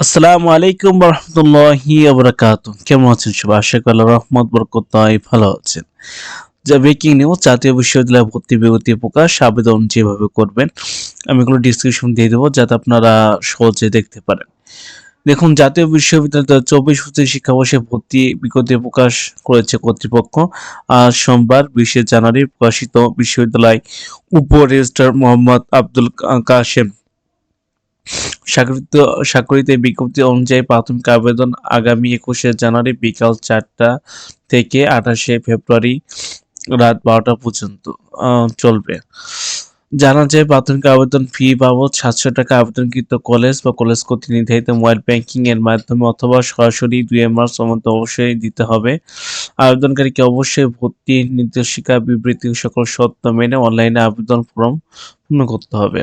আসসালামু আলাইকুম রহমতুল্লাহি আবরাকাত কেমন আছেন সবাই? আশা করি রহমত বরকতায় ভালো আছেন। যা ব্রেকিং নিউজ জাতীয় বিশ্ববিদ্যালয় ভর্তি বিজ্ঞপ্তি প্রকাশ, আবেদন যেভাবে করবেন, আমি এগুলো ডিসক্রিপশন দিয়ে দেবো, যাতে আপনারা সহজে দেখতে পারেন। দেখুন, জাতীয় বিশ্ববিদ্যালয় চব্বিশ পঁচিশ শিক্ষাবর্ষে ভর্তি বিজ্ঞপ্তি প্রকাশ করেছে কর্তৃপক্ষ। আজ সোমবার বিশে জানুয়ারি প্রকাশিত বিশ্ববিদ্যালয় উপ রেজিস্ট্রার মোহাম্মদ আব্দুল কাশেম স্বাক্ষরিত বিজ্ঞপ্তি অনুযায়ী প্রাথমিক আবেদন আগামী একুশে জানুয়ারি বিকাল চারটা থেকে আঠাশে ফেব্রুয়ারি রাত বারোটা পর্যন্ত চলবে। জানা যায় প্রাথমিক আবেদন ফি বাবদ সাতশো টাকা আবেদনকৃত কলেজ বা কলেজ কর্তৃক নির্ধারিত মোবাইল ব্যাংকিং এর মাধ্যমে অথবা সরাসরি দুই মাস মধ্যে অবশ্যই দিতে হবে। আবেদনকারীকে অবশ্যই ভর্তি নির্দেশিকা বিবৃতি সকল শর্ত মেনে অনলাইনে আবেদন ফর্ম পূর্ণ করতে হবে।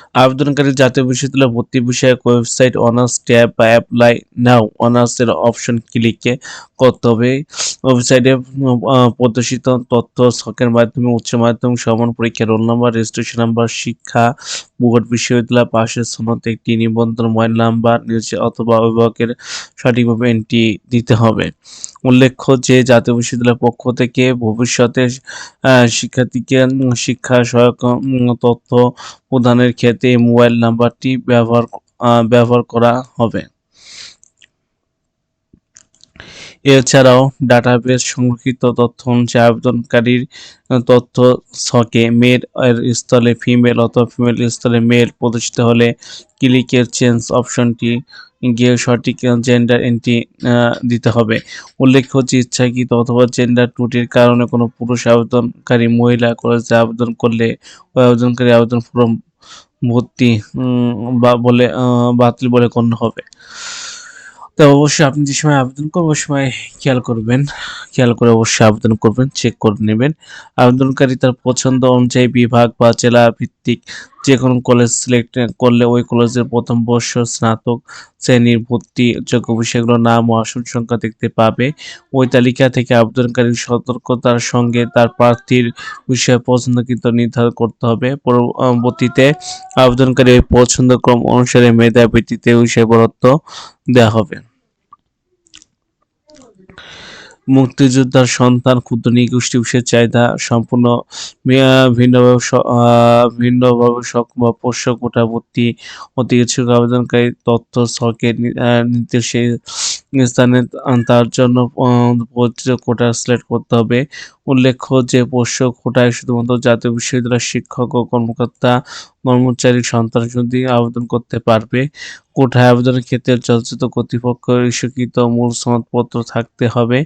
আবেদনকারী জাতীয় বিশ্ববিদ্যালয় ভর্তি বিষয়ক ওয়েবসাইট অনার্স ট্যাব বা অ্যাপ্লাই নাও। অনার্স এর অপশন ক্লিকে করতে হবে। ওয়েবসাইটে প্রদর্শিত তথ্য ছকের মাধ্যমে, উচ্চ মাধ্যমিক, সমান পরীক্ষা রোল নাম্বার রেজিস্ট্রেশন নাম্বার, শিক্ষা বোর্ড বিশ্ববিদ্যালয়, পাশের সনদ একটি নিবন্ধন, মোবাইল নাম্বার নিচে অথবা অভিভাবকের সঠিকভাবে এন্ট্রি দিতে হবে। উল্লেখ্য যে, জাতীয় বিশ্ববিদ্যালয়ের পক্ষ থেকে ভবিষ্যতে শিক্ষার্থীকে শিক্ষা সহায়ক তথ্য প্রদানের ক্ষেত্রে এই মোবাইল নাম্বারটি ব্যবহার ব্যবহার করা হবে। এছাড়াও ডাটাবেস সংরক্ষিত তথ্য অনুযায়ী আবেদনকারীর তথ্য ছকে মেল এর স্থলে ফিমেল অথবা ফিমেল স্থলে মেল প্রদর্শিত হলে ক্লিকের চেঞ্জ অপশনটি গিয়ে সঠিক জেন্ডার এন্ট্রি দিতে হবে। উল্লেখ্য যে ইচ্ছাকৃত অথবা জেন্ডার ত্রুটির কারণে কোনো পুরুষ আবেদনকারী, মহিলা, কলেজে আবেদন করলে ওই আবেদনকারী আবেদন ফর্ম ভর্তি বা বলে বাতিল বলে গণ্য হবে। তো অবশ্যই আপনি যে সময় আবেদন করবেন, ওই সময় খেয়াল করবেন। খেয়াল করে অবশ্যই আবেদন করবেন, চেক করে নেবেন। আবেদনকারী তার পছন্দ অনুযায়ী বিভাগ বা জেলা ভিত্তিক যে কোনো কলেজ সিলেক্ট করলে ওই কলেজের প্রথম বর্ষ স্নাতক শ্রেণির ভর্তি যোগ্য বিষয়গুলোর নাম ও আসন সংখ্যা দেখতে পাবে। ওই তালিকা থেকে আবেদনকারী সতর্কতার সঙ্গে তার প্রার্থীর বিষয় পছন্দকৃত নির্ধারণ করতে হবে। পরবর্তীতে আবেদনকারী ওই পছন্দক্রম অনুসারে মেধা ভিত্তিতে বিষয় বরাদ্দ দেওয়া হবে। মুক্তিযোদ্ধার সন্তান ক্ষুদ্র নিগোষ্ঠী চাহিদা সম্পূর্ণ ভিন্নভাবে ভিন্নভাবে সক্ষম পোষ্য কোটাভর্তি অতি ইচ্ছুক আবেদনকারী তথ্য আহ, নির্দেশে স্থানে তার জন্য কোটা সিলেক্ট করতে হবে। উল্লেখ্য যে পোষ্য কোটায় শুধুমাত্র জাতীয় বিশ্ববিদ্যালয়ের শিক্ষক ও কর্মকর্তা, কর্মচারী সন্তান যদি আবেদন করতে পারবে। কোঠায় আবেদনের ক্ষেত্রে যথাযথ কর্তৃপক্ষ ইস্যুকৃত মূল সনদপত্র থাকতে হবে।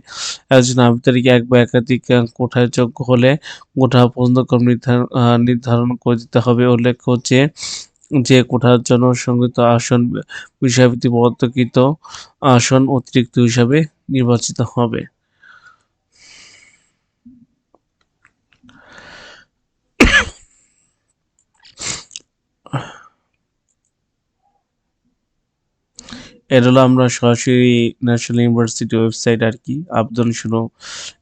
একজন আবেদনকারীকে এক বা একাধিক কোঠায় যোগ্য হলে কোঠা পছন্দক্রম নির্ধারণ নির্ধারণ করে দিতে হবে। উল্লেখ্য যে যে কোঠার জন্য সংগৃহীত আসন বিষয়ভিত্তিক বরাদ্দকৃত আসন অতিরিক্ত হিসাবে নির্বাচিত হবে। এর হলো আমরা সরাসরি ন্যাশনাল ইউনিভার্সিটি ওয়েবসাইট আর কি, আবেদন শুরু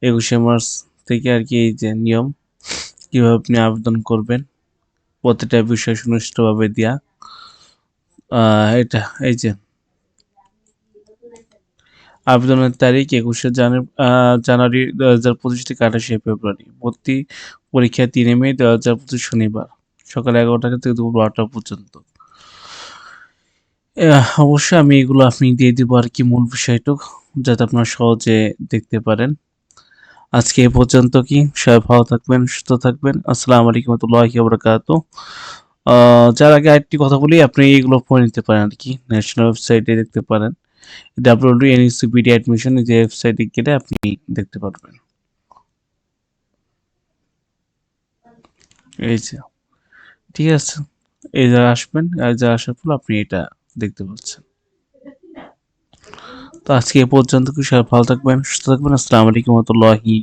একুশে মার্চ থেকে আর কি এই যে নিয়ম, কীভাবে আপনি আবেদন করবেন। প্রতিটা বিষয় সুনিশ্চিতভাবে আহ, এটা এই যে। আবেদনের তারিখ একুশে জানুয়ারি দু হাজার পঁচিশ থেকে আঠাশে ফেব্রুয়ারি। ভর্তি পরীক্ষা তিনে মে দু হাজার পঁচিশ শনিবার। সকাল এগারোটা থেকে দুপুর বারোটা পর্যন্ত। অবশ্যই আমি এগুলো আপনি দিয়ে দিব আর কি মূল বিষয়টুকু যাতে আপনারা সহজে দেখতে পারেন। আজকে এ পর্যন্ত কি? সবাই ভালো থাকবেন, সুস্থ থাকবেন। আসসালামু আলাইকুম রহমতুল্লাহি বারাকাতু যার আগে আরেকটি কথা বলি, আপনি এগুলো পড়ে নিতে পারেন আর কি। ন্যাশনাল ওয়েবসাইটে দেখতে পারেন। ডাব্লিউ এনইসিপিডি অ্যাডমিশন যে ওয়েবসাইটে গেলে আপনি দেখতে পারবেন। এই যে, ঠিক আছে। এই জায়গায় আসবেন এই জায়গায় আসার পর আপনি এটা দেখতে পাচ্ছেন। তো আজকে এ পর্যন্ত কি সবাই ভালো থাকবেন সুস্থ থাকবেন। আসসালামু আলাইকুম রহমতুল্লাহি